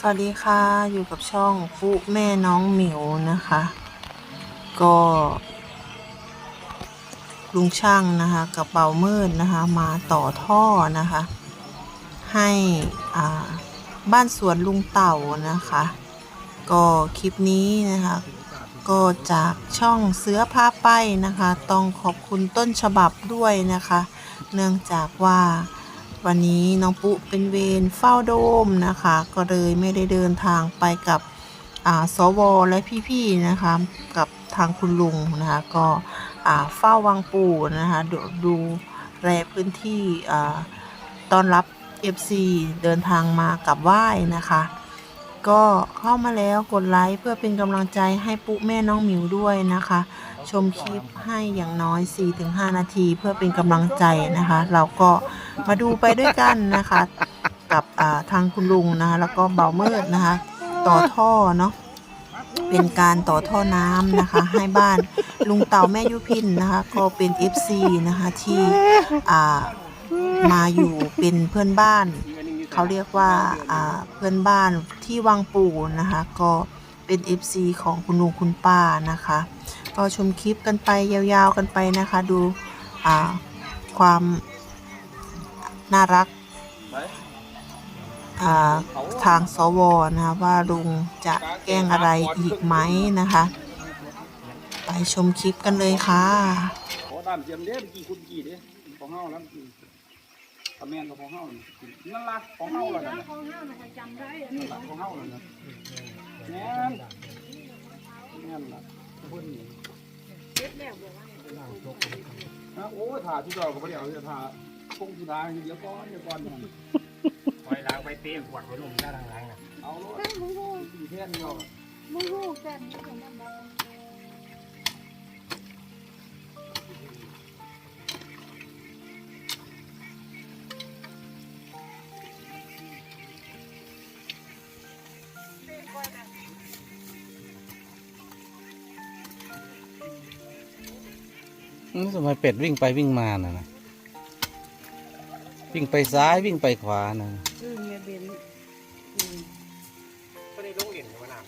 สวัสดีค่ะ อยู่กับช่องฟุแม่น้องหมิวนะคะ ก็ ลุงช่างนะคะกับเบามืดนะคะ มาต่อท่อนะคะ ให้อ่าบ้านสวนลุงเต่านะคะ ก็คลิปนี้นะคะ ก็จากช่องเสือผ้าไปนะคะ ต้องขอบคุณต้นฉบับด้วยนะคะ เนื่องจากว่า วันนี้น้องปุ๊เป็นเวรเฝ้าโดมนะคะ ก็เลยไม่ได้เดินทางไปกับอ่าสวและพี่ๆนะคะ กับทางคุณลุงนะคะ ก็อ่าเฝ้าวังปู่นะคะดูดูแลพื้นที่อ่าต้อนรับ FC เดินทางมากับไหว้นะคะ ก็เข้ามาแล้วกดไลค์เพื่อเป็นกำลังใจให้ปุ๊แม่น้องหมิวด้วยนะคะ ชมคลิปให้อย่างน้อย 4-5 นาทีเพื่อเป็นกำลังใจนะคะ เราก็ มาดูไปด้วยกันนะคะ กับทางคุณลุงนะคะแล้วก็เบามืดนะคะ ต่อท่อเนาะเป็นการต่อท่อน้ำนะคะ ให้บ้านลุงเต่าแม่ยุพินนะคะ ก็เป็น FC นะคะที่มาอยู่เป็นเพื่อนบ้าน เขาเรียกว่าเพื่อนบ้านที่วังปู่นะคะ ก็เป็น FC ของคุณลุงคุณป้านะคะ ก็ชมคลิปกันไปยาวๆกันไปนะคะ ดูความ น่ารักอ่าทางสวนะคะว่าลุงจะแกล้งอะไรอีกไหมนะคะ ไปชมคลิปกันเลยค่ะขอตามเสียมเด้อกี่คุณกี่เด้อของเฮาแล้วตะแมนกับของเฮานี่นั่นล่ะของเฮาแล้วนะของห้ามันจะจำได้อันนี้นั่นล่ะของเฮาแล้วนะแม่นแม่นล่ะเพิ่นนี่เจ็บแล้วบอกว่านะโอ้ถ่าที่เราก็บ่ได้เอาจะถ่า คงสุดาเดี๋ยวก่อนเดี๋ยวก่อนมันคอยล้างไปเตี้ยขวดไว้ลงด้านล่างๆนะเอาลดเฮ้ยมึงรู้สี่แท่นเดียวมึงรู้แต่มึงทำได้อืมทำไมเป็ดวิ่งไปวิ่งมาน่ะนะ วิ่งไปซ้ายวิ่งไปขวานะอืมเมียเบนอืมก็ได้ลงเหรียญกันมาหนัก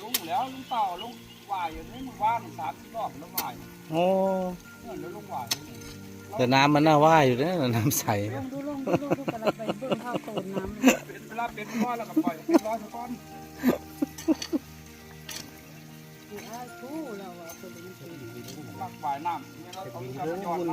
ลุงแล้วลุงเต่าลุงวายอยู่ในหมู่บ้านสามสิบรอบแล้ววายโอ้เนี่ยแล้วลุงวายอยู่นี่แต่น้ำมันน่าว่ายอยู่นะน้ำใสลองดูลองดูลองดูกำลังไปเบิ่งข้าวโตนน้ำเป็นเวลาเป็นร้อยแล้วก็ปล่อยเป็นร้อยสักก้อนอยู่อ้ายทู่เราอะคนนี้คือปักฝ่ายน้ำเนี่ยเราเอาลูกกระยอนม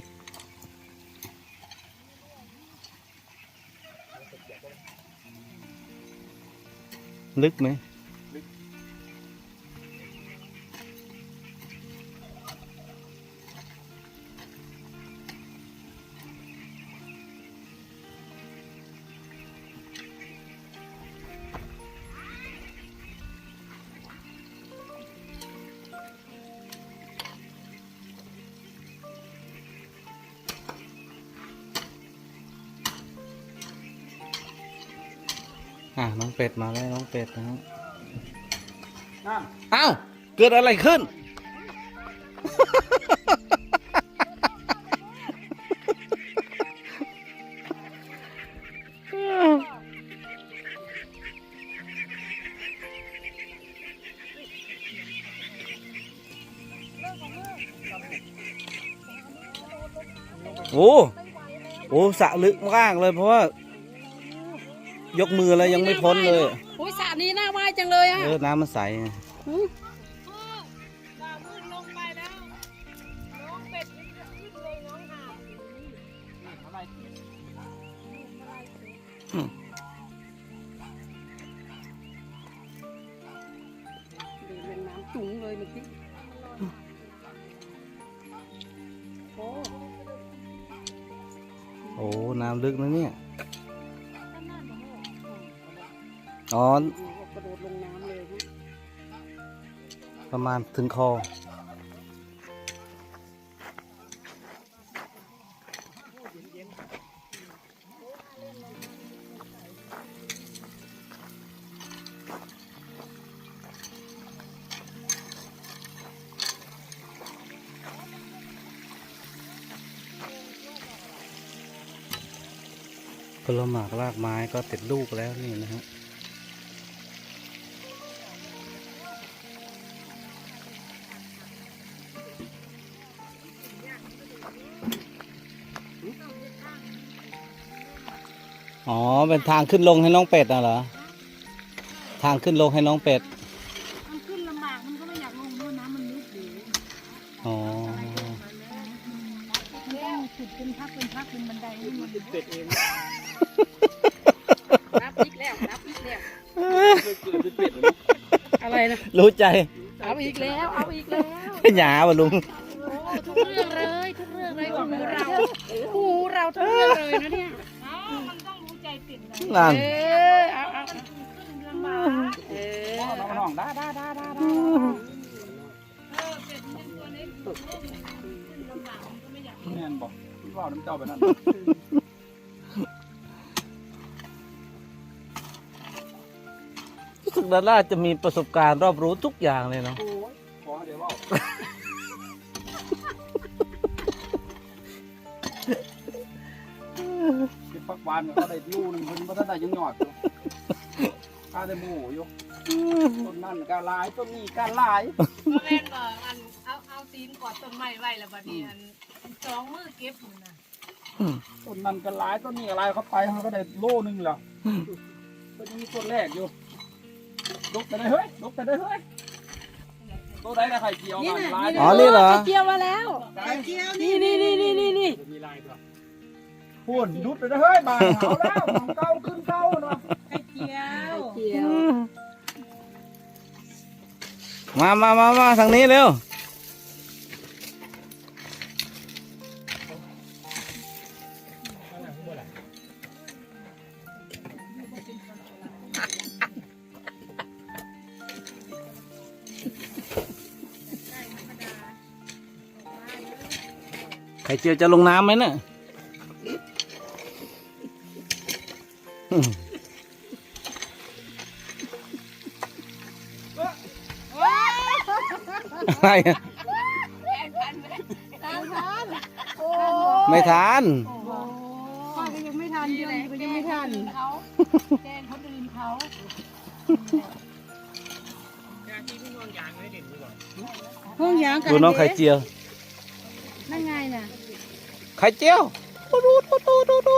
ลึกไหม อะน้องเป็ดมาแล้วน้องเป็ดนะฮะนั่นเอ้าเกิดอะไรขึ้น โอ้โอ้สระลึกมากเลยเพราะว่า ยกมืออะไรยังไม่พ้นเลยโอ้ยสระนี้น่าว่ายจังเลยอะเออน้ำมันใสไงหืมดูลงน้ำจุ๋งเลยเมื่อกี้โอ้โอ้น้ำลึกนะเนี่ย อ๋อ กระโดดลงน้ำเลยนะประมาณถึงคอ ผลหมากรากไม้ก็ติดลูกแล้วนี่นะฮะ อ๋อ เป็นทางขึ้นลงให้น้องเป็ดน่ะเหรอ ทางขึ้นลงให้น้องเป็ด มันขึ้นลำบากมันก็ไม่อยากลงด้วยน้ำมันลึกอยู่อ๋อมันต้องขุดเป็นพักเป็นพักเป็นบันไดให้มันเป็ดเองรับอีกแล้วรับอีกแล้วเคยเกิดเป็นเป็ดเลยอะไรนะรู้ใจ เอาอีกแล้วเอาอีกแล้วหยาบ่ลุงโอ้ทุกเรื่องเลยทุกเรื่องเลยหูเราหูเราทุกเรื่องเลยนะเนี่ยมั นั่นเออเอาเอาขึ้นลำบากเออน้องน้องได้ได้ได้ได้ได้เออเป็ดมันตัวนี้ขึ้นลำบากมันก็ไม่อยากแม่นบอกว่าน้ำเจ้าไปนั่นรู้สึกดาราจะมีประสบการณ์รอบรู้ทุกอย่างเลยเนาะ ผักหวานก็ได้ลูกหนึงเพิ่นบ่ทันได้ยังหยอดอยู่ข้าได้หมูอยู่ต้นนั่นกาลายต้นนี้กาลายก็แม่นบอกอันเอาเอาตีนกอดต้นไม้ไว้แล้วบัดนี้อันสองมือเก็บอยู่นะต้นนั้นกาลายต้นนี้กาลายเข้าไปเขาก็ได้โลหนึงแล้วต้นนี้ต้นแรกอยู่ดกแต่ได้เฮ้ยดกแต่ได้เฮ้ยตัวได้ละไข่เจียวกันลายอ๋อนี่เหรอเกี่ยวมาแล้วนี่นี่นี่นี่นี่นี่ มีลายตัว พูนดุดแต่ได้เฮ้ยบานเอาแล้วของเก่าขึ้นเก่าเนาะเกี่ยวเกี่ยวมามามามาทางนี้เร็วไข่เจียวจะลงน้ำไหมเนี่ย อะไรอะไม่ทานข้าก็ยังไม่ทันเดือนก็ยังไม่ทันเขาแกงเขาดื่มเขาห้องยางดูน้องไข่เจียวนั่นไงน่ะไข่เจียวดูดูดูดูดู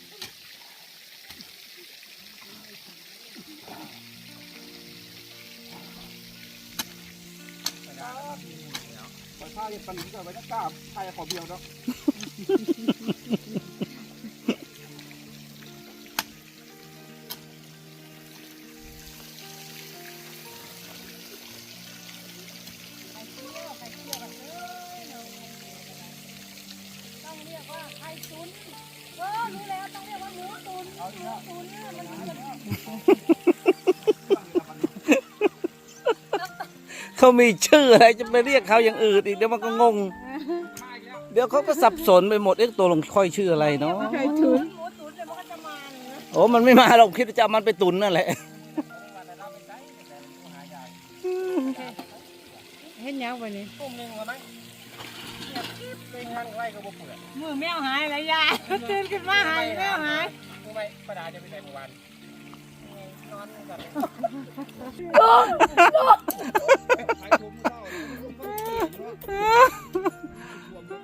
ปข้าวยังปันนี้ก็ไปจะกล้าใครขอเบียวเนาะต้องเรียกว่าไข่ตุ๋นเออรู้แล้วต้องเรียกว่าหมูตุ๋นหมูตุ๋นเนี่ยมันมัน เขามีชื่ออะไรจะไปเรียกเขาอย่างอื่นอีกเดี๋ยวมันก็งง เดี๋ยวเขาก็สับสนไปหมดเอ๊ะตัวลงค่อยชื่ออะไรเนาะไข่ตุ๋นโอ้มันไม่มาเราคิดว่าจะเอามันไปตุนนั่นแหละเห็นยังไปนี่ตุ้มหนึ่งมาไหมเนี่ยเป็นข้างไว้ก็บ่เปื่อยมือแมวหายแล้วยายตื่นขึ้นมาหายแมวหายรู้ไหมป้าดาจะไปไหนเมื่อวานนอนกัน ฮ่าฮ่า